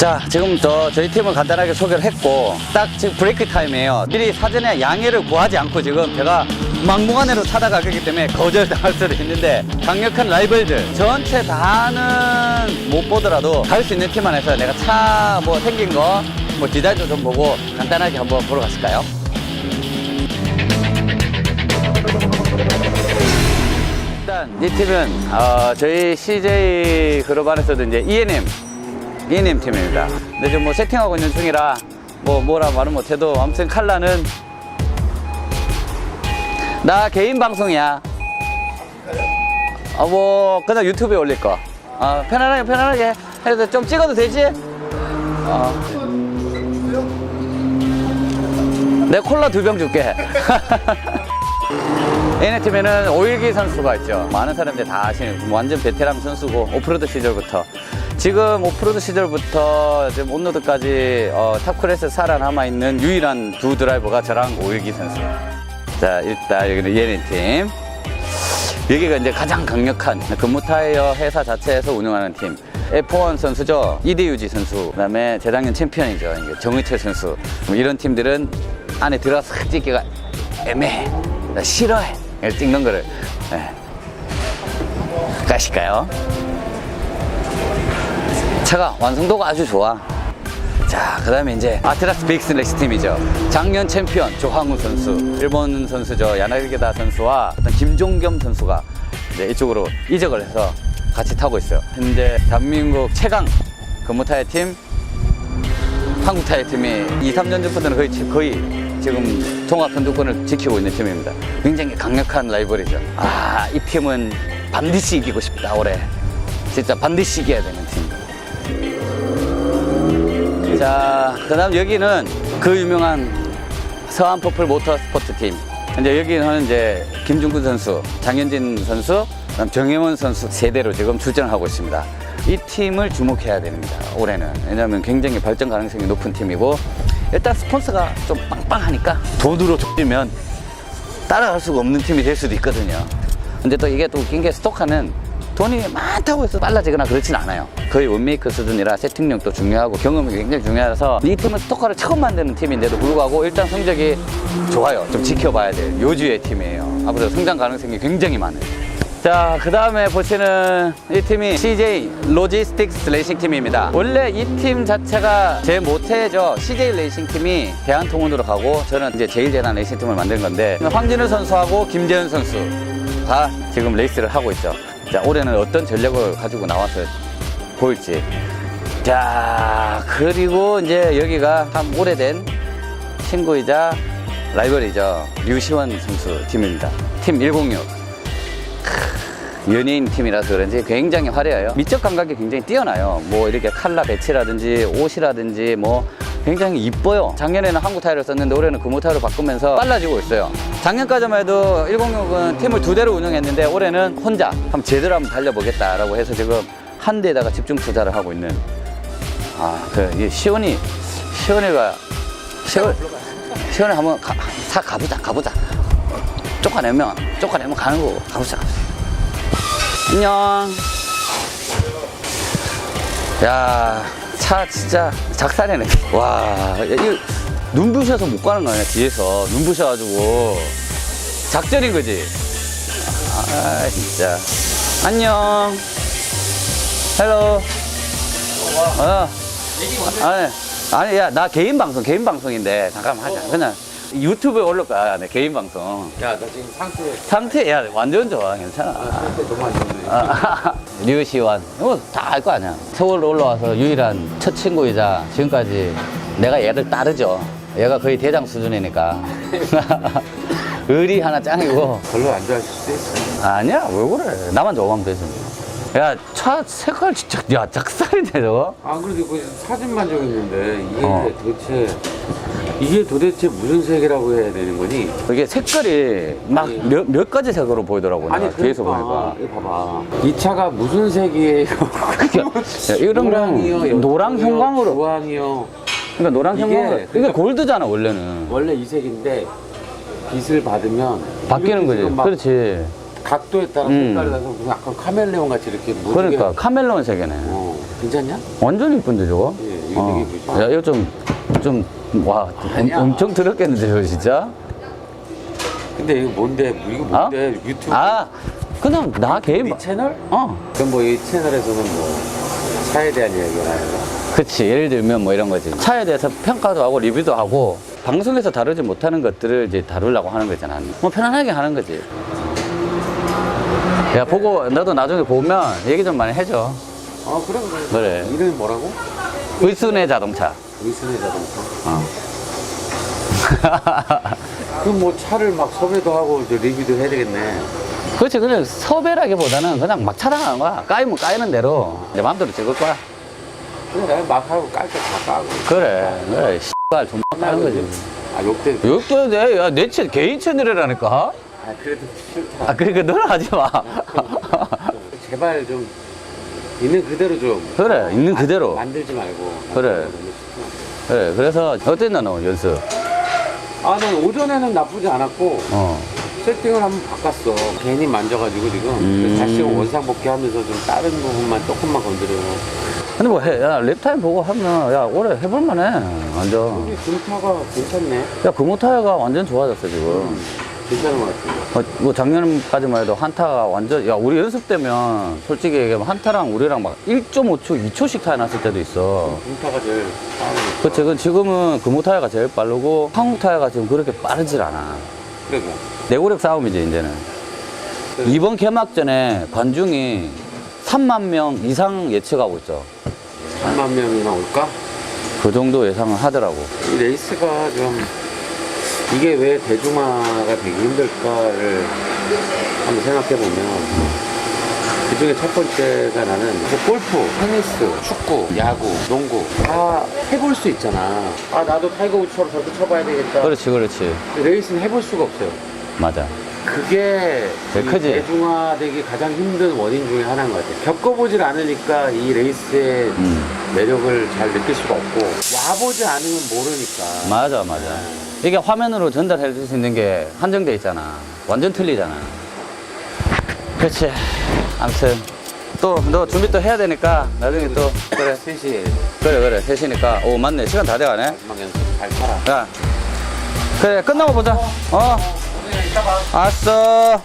자, 지금 저 저희 팀을 간단하게 소개를 했고 딱 지금 브레이크 타임이에요. 미리 사전에 양해를 구하지 않고 지금 제가 막무가내로 타다가기 때문에 거절당할 수도 있는데 강력한 라이벌들 전체 다는 못 보더라도 갈 수 있는 팀만 해서 내가 차 뭐 생긴 거 뭐 디자인도 좀 보고 간단하게 한번 보러 갔을까요? 일단 이 팀은 어, 저희 CJ 그룹 안에서도 이제 ENM ENM 팀입니다. 근데 지금 뭐 세팅하고 있는 중이라 뭐 뭐라 말은 못해도 아무튼 칼라는 나 개인 방송이야. 어, 뭐 그냥 유튜브에 올릴 거. 어, 편안하게 편안하게 해도 좀 찍어도 되지? 어. 내 콜라 두 병 줄게. 얘네 팀에는 오일기 선수가 있죠. 많은 사람들이 다 아시는 완전 베테랑 선수고 오프로드 시절부터 지금 오프로드 시절부터 지금 온로드까지 어, 탑클래스 살아남아 있는 유일한 두 드라이버가 저랑 오일기 선수. 자 일단 여기는 얘네 팀. 여기가 이제 가장 강력한 금무타이어 회사 자체에서 운영하는 팀. F1 선수죠. 이대유지 선수. 그다음에 재작년 챔피언이죠. 정의철 선수. 뭐 이런 팀들은 안에 들어가서 싹 찍기가 애매해. 나 싫어해. 찍는 거를. 예. 가실까요? 차가 완성도가 아주 좋아. 자, 그 다음에 이제 아트라스 빅스 렉스 팀이죠. 작년 챔피언 조항우 선수, 일본 선수죠. 야나기다 선수와 김종겸 선수가 이제 이쪽으로 이적을 해서 같이 타고 있어요. 현재 대한민국 최강 금무타의 팀, 한국 타의 팀이 2, 3년 전부터는 거의, 거의 지금 종합 선두권을 지키고 있는 팀입니다. 굉장히 강력한 라이벌이죠. 아, 이 팀은 반드시 이기고 싶다, 올해. 진짜 반드시 이겨야 되는 팀. 자, 그 다음 여기는 그 유명한 서한 퍼플 모터 스포트 팀. 이제 여기는 이제 김중근 선수, 장현진 선수, 그다음 정혜원 선수 세대로 지금 출전하고 있습니다. 이 팀을 주목해야 됩니다. 올해는. 왜냐하면 굉장히 발전 가능성이 높은 팀이고, 일단 스폰서가 좀 빵빵하니까 돈으로 쫓기면 따라갈 수가 없는 팀이 될 수도 있거든요. 근데 또 이게 또 웃긴 게 스토카는 돈이 많다고 해서 빨라지거나 그렇진 않아요. 거의 원메이커 수준이라 세팅력도 중요하고 경험이 굉장히 중요해서 이 팀은 스토커를 처음 만드는 팀인데도 불구하고 일단 성적이 좋아요. 좀 지켜봐야 될 요주의 팀이에요. 앞으로 성장 가능성이 굉장히 많아요. 자, 그 다음에 보시는 이 팀이 CJ 로지스틱스 레이싱 팀입니다. 원래 이 팀 자체가 제 모태죠. CJ 레이싱 팀이 대한통운으로 가고 저는 이제 제일재단 레이싱 팀을 만든 건데 황진우 선수하고 김재현 선수가 지금 레이스를 하고 있죠. 자, 올해는 어떤 전력을 가지고 나와서 보일지. 자, 그리고 이제 여기가 참 오래된 친구이자 라이벌이죠. 류시원 선수 팀입니다. 팀 106. 연예인 팀이라서 그런지 굉장히 화려해요. 미적 감각이 굉장히 뛰어나요. 뭐 이렇게 칼라 배치라든지 옷이라든지 뭐 굉장히 이뻐요. 작년에는 한국 타이어를 썼는데 올해는 금호 타이어를 바꾸면서 빨라지고 있어요. 작년까지만 해도 106은 팀을 두 대로 운영했는데 올해는 혼자 한번 제대로 한번 달려보겠다라고 해서 지금 한 대에다가 집중 투자를 하고 있는 아, 그, 이 시원이, 시원이가, 시원, 시원이 한번 가, 사, 가보자, 가보자. 쫓아내면, 쫓아내면 가는 거고, 가보자, 가보자. 안녕. 야, 차 진짜 작살이네. 와, 야, 이거 눈부셔서 못 가는 거 아니야, 뒤에서. 눈부셔가지고. 작전인 거지. 아, 진짜. 안녕. 헬로. 어. 아니, 아니, 야, 나 개인 방송, 개인 방송인데, 잠깐만 하자. 그냥 유튜브에 올릴 거야, 내 개인 방송. 야, 나 지금 상태, 상태, 야, 완전 좋아, 괜찮아. 상태 너무 안 좋네. 아, 류시원. 이거 다 알 거 아니야. 서울 올라와서 유일한 첫 친구이자 지금까지 내가 얘를 따르죠. 얘가 거의 대장 수준이니까. 의리 하나 짱이고. 별로 안 좋아하실 수 있어. 아니야 왜 그래? 나만 좋아하면 되지. 야 차 색깔 진짜 야 작살이네 저거. 아, 그래도 그 사진만 적었는데, 이게 어. 도대체, 이게 도대체 무슨 색이라고 해야 되는 거니? 이게 색깔이 막 아니. 몇 몇 가지 색으로 보이더라고 내가 뒤에서 보니까 이거 봐봐. 이 차가 무슨 색이에요? 야, 이런 건 노랑 형광으로 주황이요. 그러니까 노랑 이게 형광으로 이게 그러니까- 골드잖아 원래는 원래 이 색인데, 빛을 받으면. 바뀌는 거지 그렇지 각도에 따라 음. 색깔이 나서 약간 카멜레온 같이 이렇게. 그러니까 카멜론 색이네. 어, 괜찮냐? 완전 이쁜데 저거? 예. 이거 어. 되게 보지. 야, 이거 좀, 좀, 와, 아니야. 엄, 청 들었겠는데요, 진짜? 근데 이거 뭔데? 이거 뭔데? 유튜브? 아, 그냥 나 개인. 네 바- 채널? 어. 그럼 뭐 이 채널에서는 뭐 차에 대한 이야기가 나요? 그치. 예를 들면 뭐 이런 거지. 차에 대해서 평가도 하고 리뷰도 하고 방송에서 다루지 못하는 것들을 이제 다루려고 하는 거잖아. 뭐 편안하게 하는 거지. 야, 보고, 나도 나중에 보면 얘기 좀 많이 해줘. 아 그래 그래. 그래. 이름이 뭐라고? 의순의 자동차. 자동차. 어. 그럼 뭐 차를 막 섭외도 하고 이제 리뷰도 해야 되겠네. 그렇지. 그냥 섭외라기보다는 그냥 막 차량하는 거야. 까이면 까이는 대로 이제 마음대로 찍을 거야. 그래 막 하고 깔때 다 까고. 그래. 그래. 씨발 돈 까는 거지. 아 욕대. 욕도 내, 야, 내 채, 개인 채널이라니까. 아 그래도 싫다. 아, 그러니까 너는 하지 마. 제발 좀 있는 그대로 좀. 그래, 있는 그대로. 만들지 말고. 그래. 그래, 그래서 어땠나, 너 연습? 아, 난 오전에는 나쁘지 않았고 어. 세팅을 한번 바꿨어. 괜히 만져가지고 지금 음. 다시 원상복귀 하면서 좀 다른 부분만 조금만 건드리고. 근데 뭐, 해, 야, 랩타임 보고 하면, 야, 올해 해볼만해. 완전. 여기 금타가 괜찮네. 야, 금호타이어가 완전 좋아졌어, 지금. 괜찮은 것 같아. 어, 뭐 작년까지만 해도 한타가 완전 야 우리 연습 때면 솔직히 얘기하면 한타랑 우리랑 막 1.5초, 2초씩 차이 났을 때도 있어. 금타가 제일 빠르니까. 그치, 그 지금은 금호 타이어가 제일 빠르고 한국 타이어가 지금 그렇게 빠르질 않아. 그래, 그래. 내구력 싸움이지 이제는. 네. 이번 개막전에 관중이 3만 명 이상 예측하고 있어. 3만 명이나 올까? 그 정도 예상을 하더라고. 이 레이스가 좀 이게 왜 대중화가 되기 힘들까를 한번 생각해 보면 그 중에 첫 번째가 나는 뭐 골프, 테니스, 축구, 야구, 농구 다 해볼 수 있잖아. 아 나도 타이거 우즈처럼 저렇게 쳐봐야 되겠다. 그렇지, 그렇지. 레이스는 해볼 수가 없어요. 맞아. 그게 제일 이 크지. 대중화되기 가장 힘든 원인 중에 하나인 것 같아요. 겪어보질 않으니까 이 레이스의 음. 매력을 잘 느낄 수가 없고 와보지 않으면 모르니까. 맞아, 맞아. 이게 화면으로 전달해 줄 수 있는 게 한정돼 있잖아. 완전 틀리잖아. 그렇지. 아무튼 또 너 준비 또 해야 되니까 나중에 또 그래. 셋이 그래 그래 셋이니까 오 맞네 시간 다 돼가네. 마지막 연습 잘 살아. 야 그래 끝나고 보자. 어. 알았어.